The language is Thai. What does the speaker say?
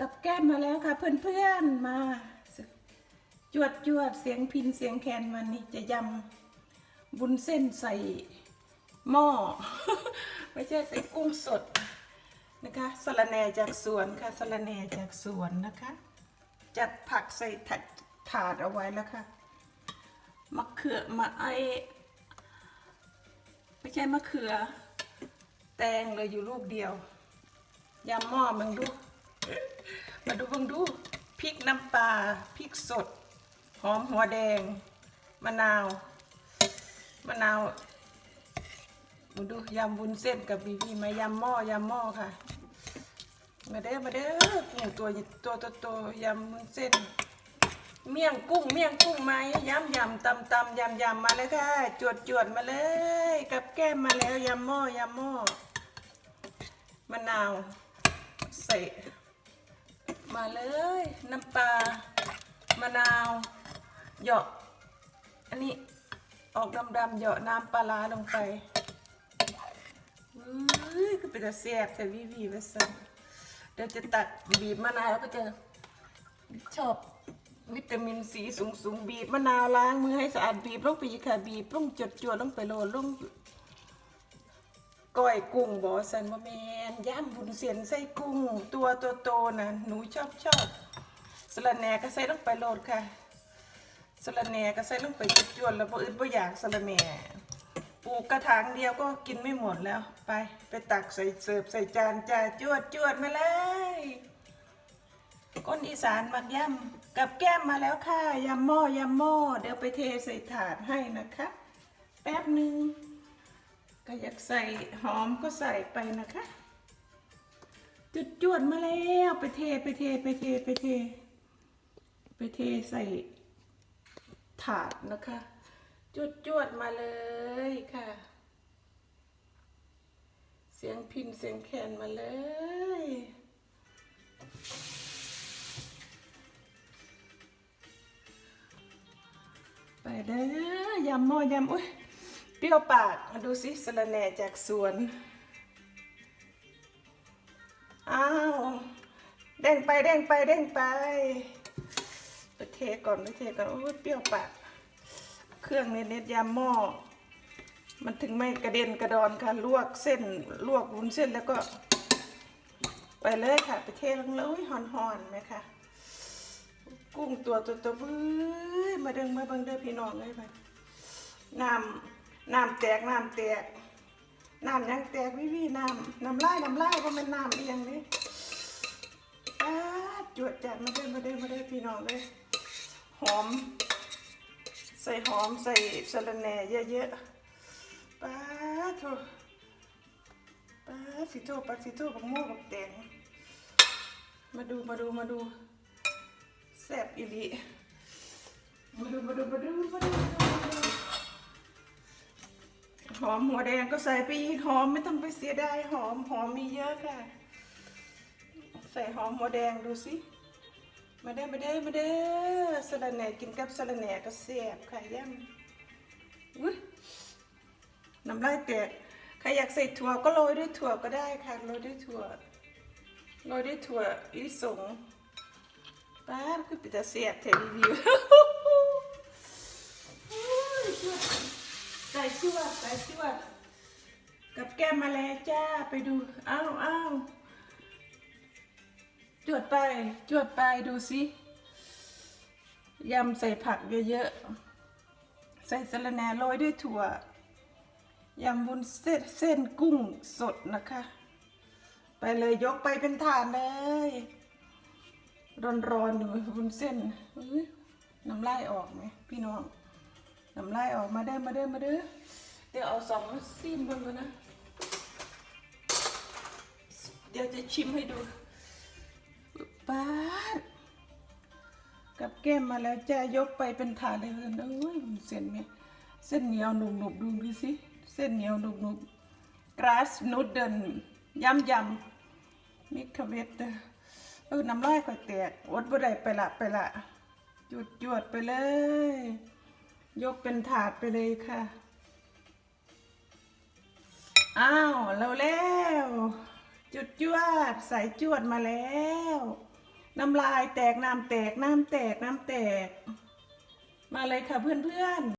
กับแก้มมาแล้วค่ะ เพื่อนๆมาจวดจวดเสียงพินเสียงแคนวันนี้จะยำวุ้นเส้นใส่หม้อไม่ใช่ใส่กุ้งสดนะคะสะระแหน่จากสวนค่ะสะระแหน่จากสวนนะคะ จัดผักใส่ถาดถาดเอาไว้แล้วค่ะมะเขือมะไอไม่ใช่มะเขือ แตงเลยอยู่ลูกเดียวยำหม้อมึงดู มาดูมึงดูพริกน้ำปลาพริกสด หอมหัวแดง มะนาว มะนาวมาดูยำวุ้นเส้นกับบีบีมายำหม้อยำหม้อค่ะ มาเด้อมาเด้อกุ้งตัวตัวโตโตๆยำวุ้นเส้น เมี่ยงกุ้งเมี่ยงกุ้งไหมยำยำตำตำยำยำมาเลยค่ะ จวดจวดมาเลย กับแก้มมาแล้วยำหม้อยำหม้อมะนาวใส่ มาเลย น้ำปลามะนาวเหยาะอันนี้ออกดำๆเหยาะน้ำปลาร้าลงไปอุ้ยก็เป็นแต่แซ่บแต่วิวีไปสั่งเดี๋ยวจะตัดบีบมะนาวแล้วก็จะชอบวิตามินสีสูงสูงๆบีบมะนาวล้างมือให้สะอาดบีบลงไปอีค่ะบีบลงจดจวดลงไปโรยลง ก้อยกุ้งบอสันบะแมนย่ำบุญเสียนใส่กุ้ง ตัวโตๆนะหนูชอบชอบสะระแหนก็ใส่ลงไปโรดค่ะสะระแหนก็ใส่ลงไปจุดจวดแล้วบ่อึดบ่อยากสะระแหนปลูกกระถางเดียวก็กินไม่หมดแล้ว ไป ไปตักใส่เสิร์ฟใส่จานจ้าจวดจวดมาเลยก้นอีสานมักย่ำกับแก้มมาแล้วค่ะยำหม้อยำหม้อเดี๋ยวไปเทใส่ถาดให้นะคะ แป๊บหนึ่ง ก็อยากใส่หอมก็ใส่ไปนะคะ จุดจวดมาแล้วไปเทไปเทไปเทไปเท ไปเทใส่ถาดนะคะ จุดจวดมาเลยค่ะ เสียงพินเสียงแคนมาเลยไปเด้อยำหม้อยำอุ้ย เปรี้ยวปากมาดูสิสะระแหน่จากสวน อ้าวเด้งไปเด้งไปเด้งไปไปเทก่อนไปเทก่อนโอ้ยเปรี้ยวปาก เครื่องเน็ตๆยำหม้อ มันถึงไม่กระเด็นกระดอนค่ะ ลวกเส้นลวกวุ้นเส้นแล้วก็ ไปเลยค่ะ ไปเทลงเลยหอนๆไหมคะกุ้งตัวตัวตัวบื้อมาเดิงมาบังเด้อพี่น้องเลยไปน้ำ น้ำแตกน้ำแตกน้ำยังแตกวิวีน้ำน้ำลายน้ำลายว่ามันน้ำเอียงนี่ป้าดจวดจัดมาเด้มาเด้มาเด้พี่น้องเลยหอม ใส่หอมใส่สะระแหน่เยอะๆป้าโถป้าสิโตปักสิโตบักโม่บักแตงมาดูมาดูมาดูแซ่บอีหลีมาดูมาดูมาดูมาดูมาดู หอมหัวแดงก็ใส่ไปอีกหอมไม่ต้องไปเสียดายหอมหอมมีเยอะค่ะ ใส่หอมหัวแดงดูสิมาเด้อมาเด้อมาเด้อสะระแหน่กินกับสะระแหน่ก็แซ่บค่ะย่ำอุ้ยน้ำลายแตกใครอยากใส่ถั่วก็โรยด้วยถั่วก็ได้ค่ะโรยด้วยถั่วโรยด้วยถั่วลิสงป้าคือปิดตาเสียบเทรีวิว ใส่ชวดใส่ชวดกับแก้มมาแล้วจ้าไปดูอ้าวอ้าวจวดไปจวดไปดูสิยำใส่ผักเยอะๆ ใส่สะระแหน่โรยด้วยถั่วยำวุ้นเส้นเส้นกุ้งสดนะคะ ไปเลยยกไปเป็นถาดเลย ร้อนๆอยู่วุ้นเส้นน้ำลายออกไหมพี่น้อง น้ำลายออกมาเด้อมาเด้อมาเด้อเดี๋ยวเอาสองซีมบนก่อนนะ เดี๋ยวจะชิมให้ดูป๊าดกับแก้มมาแล้วจ้ายกไปเป็นถาดเลยกันโอ้ยวุ้นเส้นเนี่ยเส้นเหนียวหนุบหนุบดูดูสิเส้นเหนียวหนุบหนุบกราสนูดเดิลยำยำมิคเวตเตอร์เออน้ำลายค่อยแตกอดบ่ได้ไปละไปละจวดจวดไปเลย ยกเป็นถาดไปเลยค่ะ อ้าวเราแล้ว จุดจวดสายจวดมาแล้ว น้ำลายแตกน้ำแตกน้ำแตกน้ำแตก มาเลยค่ะเพื่อนๆ